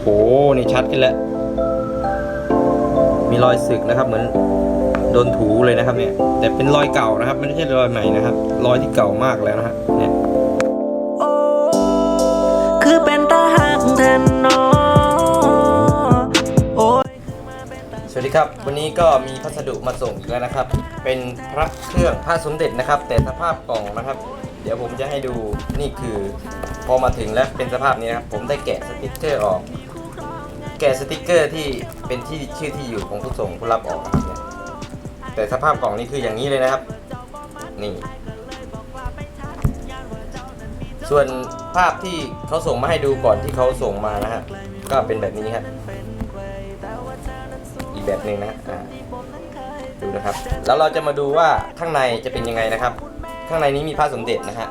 โห นี่ชัดขึ้นแล้ว มีรอยสึกนะครับเหมือนโดนถูเลยนะครับเนี่ย แต่เป็นรอยเก่านะครับ ไม่ใช่รอยใหม่นะครับ รอยที่เก่ามากแล้วนะฮะเนี่ยโอ้คือเป็นตาหักแทนนอโอ้ยสวัสดีครับ วันนี้ก็มีพัสดุมาส่งอีกแล้วนะครับ เป็นพระเครื่องพระสมเด็จนะครับ แต่สภาพกล่องนะครับ เดี๋ยวผมจะให้ดูนี่คือพอมาถึงแล้วเป็นสภาพนี้นะครับ ผมได้แกะสติกเกอร์ออก แกะสติกเกอร์ที่เป็นที่ชื่อที่อยู่ของผู้ส่งผู้รับออกนะครับเนี่ยแต่สภาพกล่องนี้คืออย่างนี้เลยนะครับ นี่ ส่วนภาพที่เขาส่งมาให้ดูก่อนที่เขาส่งมานะฮะก็เป็นแบบนี้ครับอีกแบบหนึ่งนะะอ่าดูนะครับ แล้วเราจะมาดูว่าข้างในจะเป็นยังไงนะครับ ข้างในนี้มีพระสมเด็จนะฮะ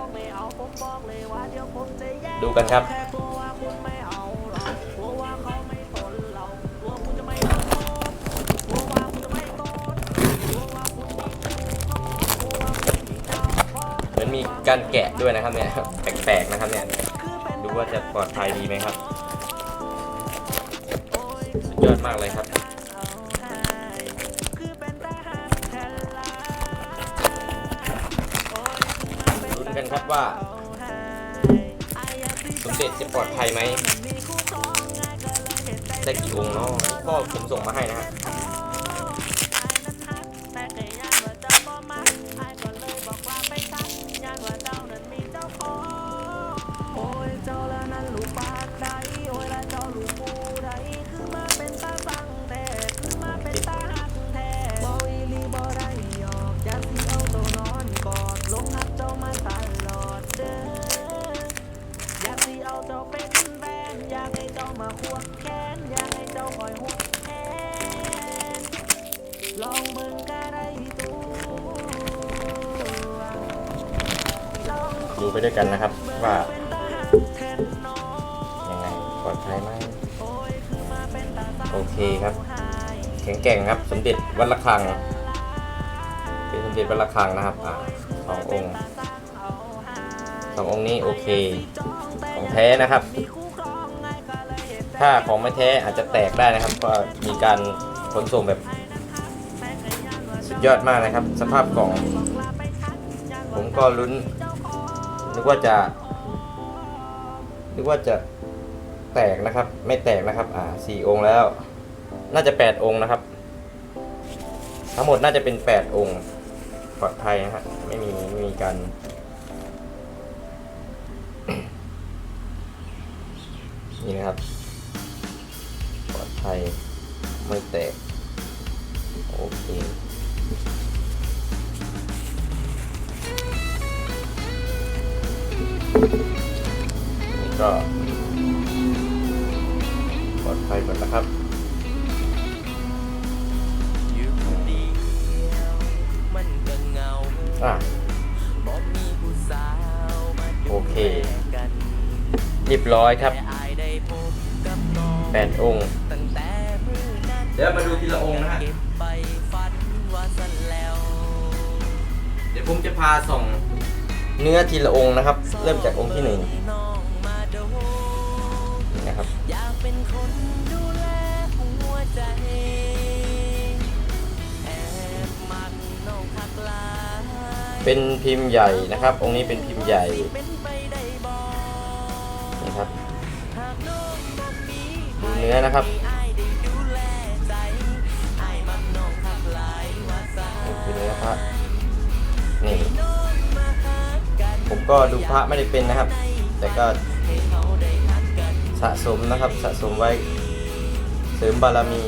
ดูกันครับ การแกะด้วยนะครับเนี่ยแปลกๆนะครับเนี่ยดูว่าจะปลอดภัยดีไหมครับสุดยอดมากเลยครับลุ้นกันครับว่าสมเด็จจะปลอดภัยไหมได้กี่องค์เนาะก็ผมส่งมาให้นะฮะ เจ้าละนั้นลูกปากใดโอ้ยละเจ้าลูกปูใดคือมาเป็นตาสั่งแต่คือมาเป็นตาหักแท้บ่อีหลีบ่ได้หยอกอยาสิเอาตัวนอนกอดลงหักเจ้ามาตลอดเด้ออยากสิเอาเจ้าเป็นแฟนอยากให้เจ้ามาควงแขนอยากให้เจ้าคอยหุบแขนลองเบิ่งก็ได้ตัว ดูไปด้วยกันนะครับว่า ยังไงปลอดภัยไหมโอเคครับ แข็งแกร่งครับ สมเด็จวัดระฆัง เป็นสมเด็จวัดระฆังนะครับอ่าสององค์สององค์นี้โอเค ของแท้นะครับ ถ้าของไม่แท้อาจจะแตกได้นะครับเพราะมีการขนส่งแบบ สุดยอดมากนะครับ สภาพกล่อง ผมก็ลุ้นนึกว่าจะ นึกว่าจะแตกนะครับ ไม่แตกนะครับ อ่าสี่องค์แล้ว น่าจะแปดองค์นะครับ ทั้งหมดน่าจะเป็นแปดองค์ปลอดภัยนะฮะไม่มีไม่มีการนี่นะครับปลอดภัยไม่แตกโอเค ก็ปลอดภัยหมดแล้วครับอยู่คนเดียวมันก็เหงาอะบ่มีผู้สาวมาโอดูเคแลกันเรียบร้อยครับแต่อายได้พบกับน้องแปดองค์ตั้งแต่มื้อนั้นเดี๋ยวมาดูทีละองค์นะฮะเก็บไปฝันว่าสั่นแล้วเดี๋ยวผมจะพาส่องเนื้อทีละองค์นะครับ เริ่มจากองค์ที่หนึ่ง ครับอยากเป็นคนดูแลหัวใจแอบมักน้องคักหลายเป็นพิมพ์ใหญ่นะครับ องค์นี้เป็นพิมพ์ใหญ่เป็นไปได้บ่นะครับหากน้องบ่มีดูเนื้อนะครับอายได้ดูแลใจอายมักน้องคักหลายว่าซะนี่คือเนื้อพระนี่น้องมาหักกันผมก็ดูพระไม่ได้เป็นนะครับ แต่ก็ะสมนะครับสะสมไว้เสริมบารมี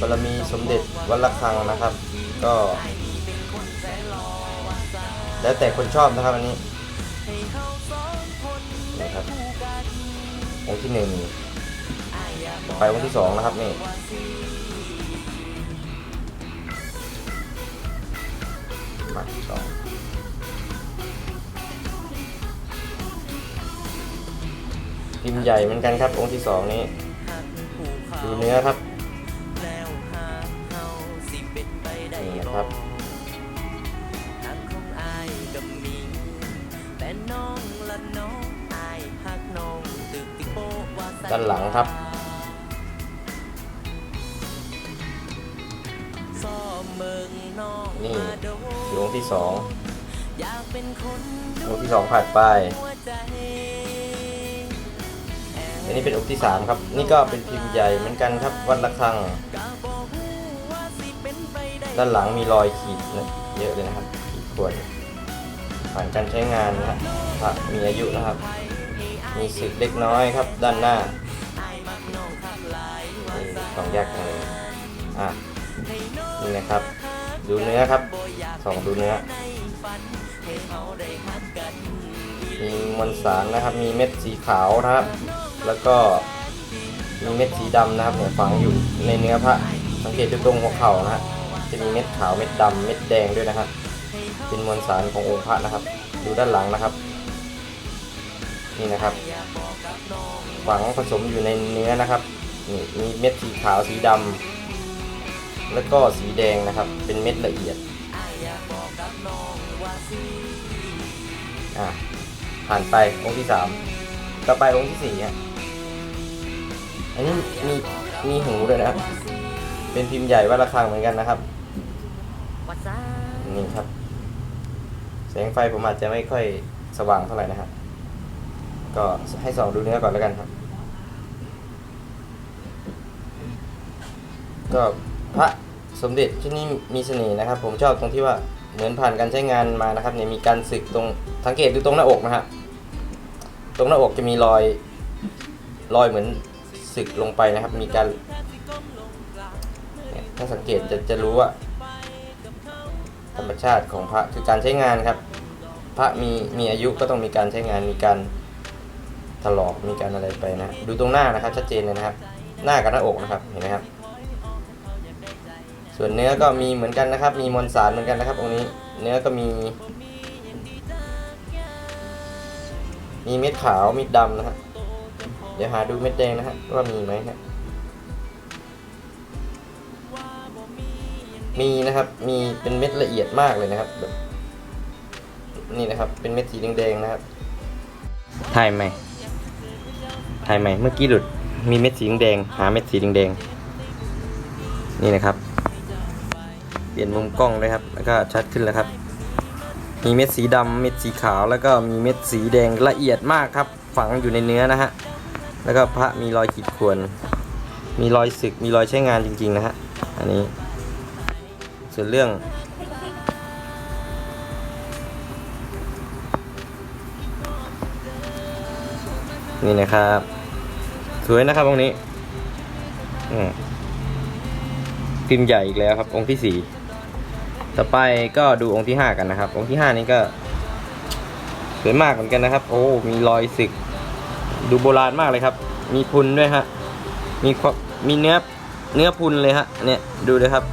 บารมีสมเด็จวัดระฆังนะครับ ก็ แล้วแต่คนชอบนะครับอันนี้นี่ครับองค์ที่หนึ่งไปองค์ที่สองนะครับนี่มาสอง พิมพ์ใหญ่เหมือนกันครับ องค์ที่สองนี้ดูเนื้อครับแล้วหาเฮาสิเป็นไปได้นี่นะบ่ครับทางของอายก็มีแต่น้องละน้องอายหักน้องตึกติโปว่าสด้านหลังครับซ้อมเบิ่งน้องนี่มาโดคือองค์ที่สองอยากเป็นคนองค์ที่สองผ่านไปหัวใจ อันนี้เป็นองค์ที่สามครับนี่ก็เป็นพิมพ์ใหญ่เหมือนกันครับวัดระฆัง ด้านหลังมีรอยขีดเยอะเลยนะครับขีดข่วนผ่านการใช้งานนะครับพระมีอายุนะครับ มีสึกเล็กน้อยครับ ด้านหน้าสองแยกกันเลยอะนี่นะครับ ดูเนื้อครับสองดูเนื้อมีมวลสารนะครับ มีเม็ดสีขาวนะครับ แล้วก็มีเม็ดสีดำนะครับเนี่ยฝังอยู่ในเนื้อพระ สังเกตดูตรงหัวเข่านะฮะจะมีเม็ดขาวเม็ดดำเม็ดแดงด้วยนะครับ เป็นมวลสารขององค์พระนะครับ ดูด้านหลังนะครับ นี่นะครับฝังผสมอยู่ในเนื้อนะครับนี่มีเม็ดสีขาวสีดำแล้วก็สีแดงนะครับ เป็นเม็ดละเอียดอะผ่านไปองค์ที่สามต่อไปองค์ที่สี่ฮะ อันนี้มีมีหูด้วยนะ เป็นพิมพ์ใหญ่วัดระฆังเหมือนกันนะครับ นี่ครับ แสงไฟผมอาจจะไม่ค่อยสว่างเท่าไหร่นะครับ ก็ให้ส่องดูเนื้อก่อนแล้วกันครับ ก็พระสมเด็จที่นี่มีเสน่ห์นะครับ ผมชอบตรงที่ว่าเหมือนผ่านการใช้งานมานะครับเนี่ยมีการสึกตรงสังเกตดูตรงหน้าอกนะฮะตรงหน้าอกจะมีรอยรอยเหมือน สึกลงไปนะครับ มีการถ้าสังเกตจะจะรู้ว่าธรรมชาติของพระคือการใช้งานครับ พระมีมีอายุก็ต้องมีการใช้งานมีการถลอกมีการอะไรไปนะ ดูตรงหน้านะครับ ชัดเจนเลยนะครับ หน้ากับหน้าอกนะครับเห็นไหมครับ ส่วนเนื้อก็มีเหมือนกันนะครับ มีมวลสารเหมือนกันนะครับตรงนี้เนื้อก็มี มีเม็ดขาวเม็ดดำนะฮะ เดี๋ยวหาดูเม็ดแดงนะฮะว่ามีไหมฮะมีนะครับ มีเป็นเม็ดละเอียดมากเลยนะครับแบบนี่นะครับ เป็นเม็ดสีแดงๆนะครับถ่ายไหมถ่ายไหมเมื่อกี้หลุด มีเม็ดสีแดง หาเม็ดสีแดงๆนี่นะครับ เปลี่ยนมุมกล้องเลยครับ แล้วก็ชัดขึ้นแล้วครับ มีเม็ดสีดำเม็ดสีขาว แล้วก็มีเม็ดสีแดงละเอียดมากครับ ฝังอยู่ในเนื้อนะฮะ แล้วก็พระมีรอยขีดข่วน มีรอยสึก มีรอยใช้งานจริง ๆ นะฮะ อันนี้ ส่วนเรื่อง นี่นะครับ สวยนะครับตรงนี้พิมพ์ใหญ่อีกแล้วครับ องค์ที่สี่ต่อไปก็ดูองค์ที่ห้ากันนะครับ องค์ที่ห้านี้ก็สวยมากเหมือนกันนะครับ โอ้ มีรอยสึก ดูโบราณมากเลยครับ มีพุนด้วยฮะ มีมมีเนื้อเนื้อพุนเลยฮะ เนี่ยดูเลยครับ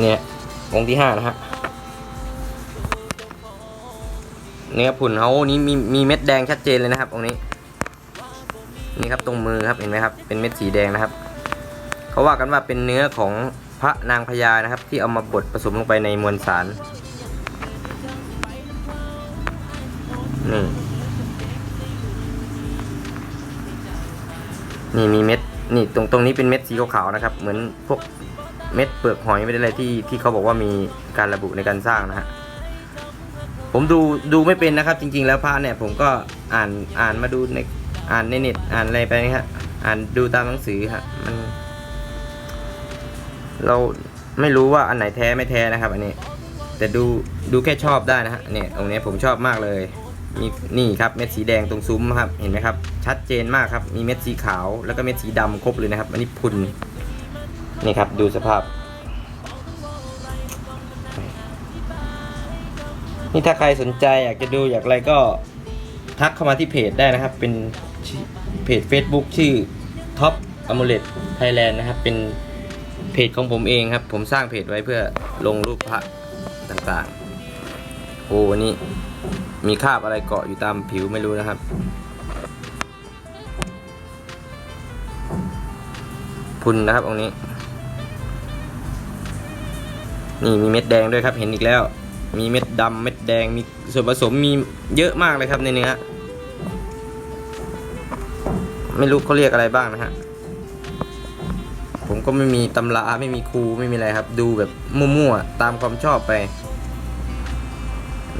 เนี่ยองค์ที่ห้านะฮะ เนื้อพุนเขานี้มีมีเม็ดแดงชัดเจนเลยนะครับ องค์นี้ นี่ครับตรงมือครับเห็นไหมครับ เป็นเม็ดสีแดงนะครับ เขาว่ากันว่าเป็นเนื้อของพระนางพญานะครับ ที่เอามาบดผสมลงไปในมวลสาร นี่ นี่มีเม็ด นี่ตรงตรงนี้เป็นเม็ดสีขาวๆนะครับ เหมือนพวกเม็ดเปลือกหอยไม่ได้อะไรที่ที่เขาบอกว่ามีการระบุในการสร้างนะฮะ ผมดูดูไม่เป็นนะครับ จริง ๆ แล้วพระเนี่ย ผมก็อ่านอ่านมาดูในอ่านในเน็ตอ่านอะไรไปนะฮะอ่านดูตามหนังสือฮะมัน เราไม่รู้ว่าอันไหนแท้ไม่แท้นะครับ อันนี้ แต่ดูดูแค่ชอบได้นะฮะเนี่ยตรงนี้ผมชอบมากเลย มีนี่ครับเม็ดสีแดงตรงซุ้มครับเห็นไหมครับ ชัดเจนมากครับมีเม็ดสีขาวแล้วก็เม็ดสีดำครบเลยนะครับ อันนี้พุนนี่ครับดูสภาพ นี่ถ้าใครสนใจอยากจะดูอยากอะไรก็ทักเข้ามาที่เพจได้นะครับ เป็นเพจ Facebook ชื่อ Top Amulet Thailand นะครับ เป็นเพจของผมเองครับ ผมสร้างเพจไว้เพื่อลงรูปพระต่างๆ โอ้วันนี้ มีคราบอะไรเกาะอยู่ตามผิวไม่รู้นะครับ พุนนะครับตรงนี้ นี่มีเม็ดแดงด้วยครับ เห็นอีกแล้ว มีเม็ดดำเม็ดแดงมีส่วนผสมมีเยอะมากเลยครับในเนื้อไม่รู้เขาเรียกอะไรบ้างนะฮะผมก็ไม่มีตำราไม่มีครูไม่มีอะไรครับ ดูแบบมั่วๆตามความชอบไป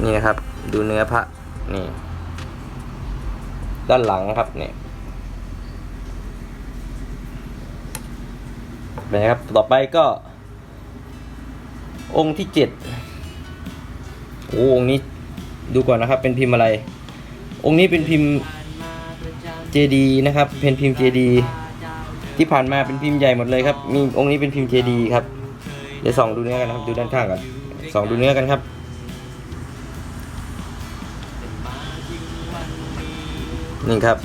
นี่นะครับ ดูเนื้อพระนี่ ด้านหลังครับเนี่ยเป็นไงครับ ต่อไปก็ องค์ที่เจ็ดโอ้องค์นี้ดูก่อนนะครับ เป็นพิมพ์อะไร องค์นี้เป็นพิมพ์เจดีนะครับ เป็นพิมพ์เจดีที่ผ่านมาเป็นพิมพ์ใหญ่หมดเลยครับ มีองค์นี้เป็นพิมพ์เจดีครับ เดี๋ยวส่องดูเนื้อกันนะครับ ดูด้านข้างก่อนส่องดูเนื้อกันครับ นี่ครับ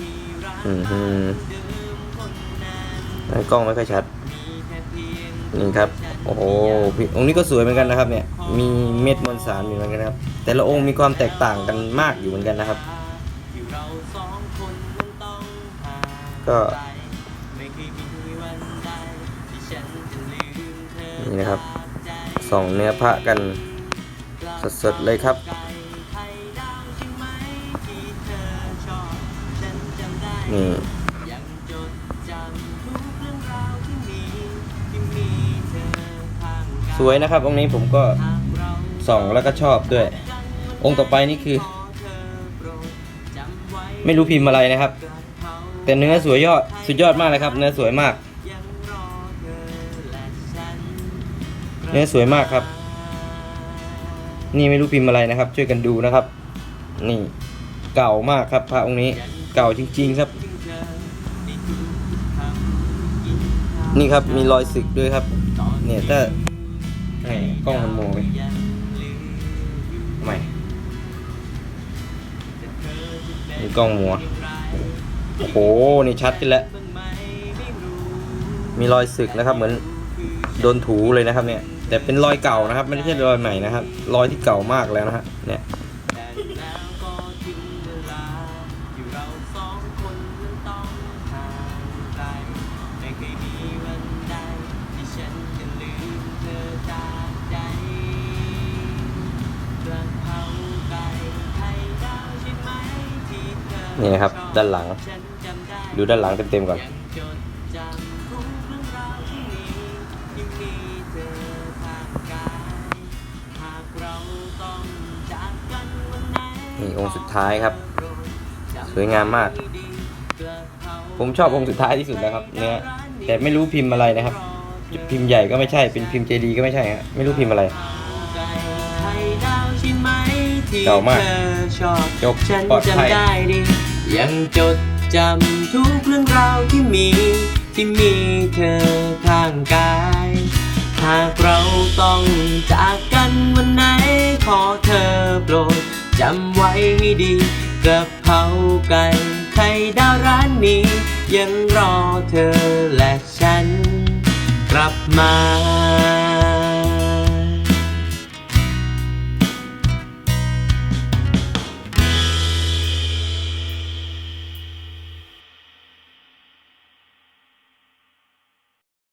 อืมฮึกล้องไม่ค่อยชัด นี่ครับ โอ้โหองค์นี้ก็สวยเหมือนกันนะครับ เนี่ย มีเม็ดมวลสารอยู่เหมือนกันครับ แต่ละองค์มีความแตกต่างกันมากอยู่เหมือนกันนะครับ ก็นี่นะครับส่องเนื้อพระกันสดๆเลยครับ นี่สวยนะครับ องค์นี้ผมก็ส่องแล้วก็ชอบด้วย องค์ต่อไปนี่คือ ไม่รู้พิมพ์อะไรนะครับ แต่เนื้อสวยยอดสุดยอดมากเลยครับ เนื้อสวยมาก เนื้อสวยมากครับ นี่ไม่รู้พิมพ์อะไรนะครับ ช่วยกันดูนะครับ นี่เก่ามากครับพระองค์นี้ เก่าจริง ๆ ครับ นี่ครับมีรอยสึกด้วยครับ เนี่ยถ้าแหม่กล้องมันโมไปทำไมมีกล้องมัวโอ้โห นี่ชัดขึ้นแล้ว มีรอยสึกนะครับ เหมือนโดนถูเลยนะครับเนี่ย แต่เป็นรอยเก่านะครับ ไม่ใช่รอยใหม่นะครับ รอยที่เก่ามากแล้วนะฮะ เนี่ย นี่นะครับ ด้านหลัง ดูด้านหลังเต็มๆก่อน นี่องค์สุดท้ายครับ สวยงามมาก ผมชอบองค์สุดท้ายที่สุดแล้วครับ เนื้อแต่ไม่รู้พิมพ์อะไรนะครับ พิมพ์ใหญ่ก็ไม่ใช่ เป็นพิมพ์เจดีก็ไม่ใช่ฮะไม่รู้พิมพ์อะไรเก่ามากจบฉันปลอดภัยจำได้ดี ยังจดจำทุกเรื่องราวที่มี ที่มีเธอข้างกาย หากเราต้องจากกันวันไหน ขอเธอโปรดจำไว้ให้ดีกระเพราไก่ไข่ดาวร้านนี้ ยังรอเธอและฉันกลับมา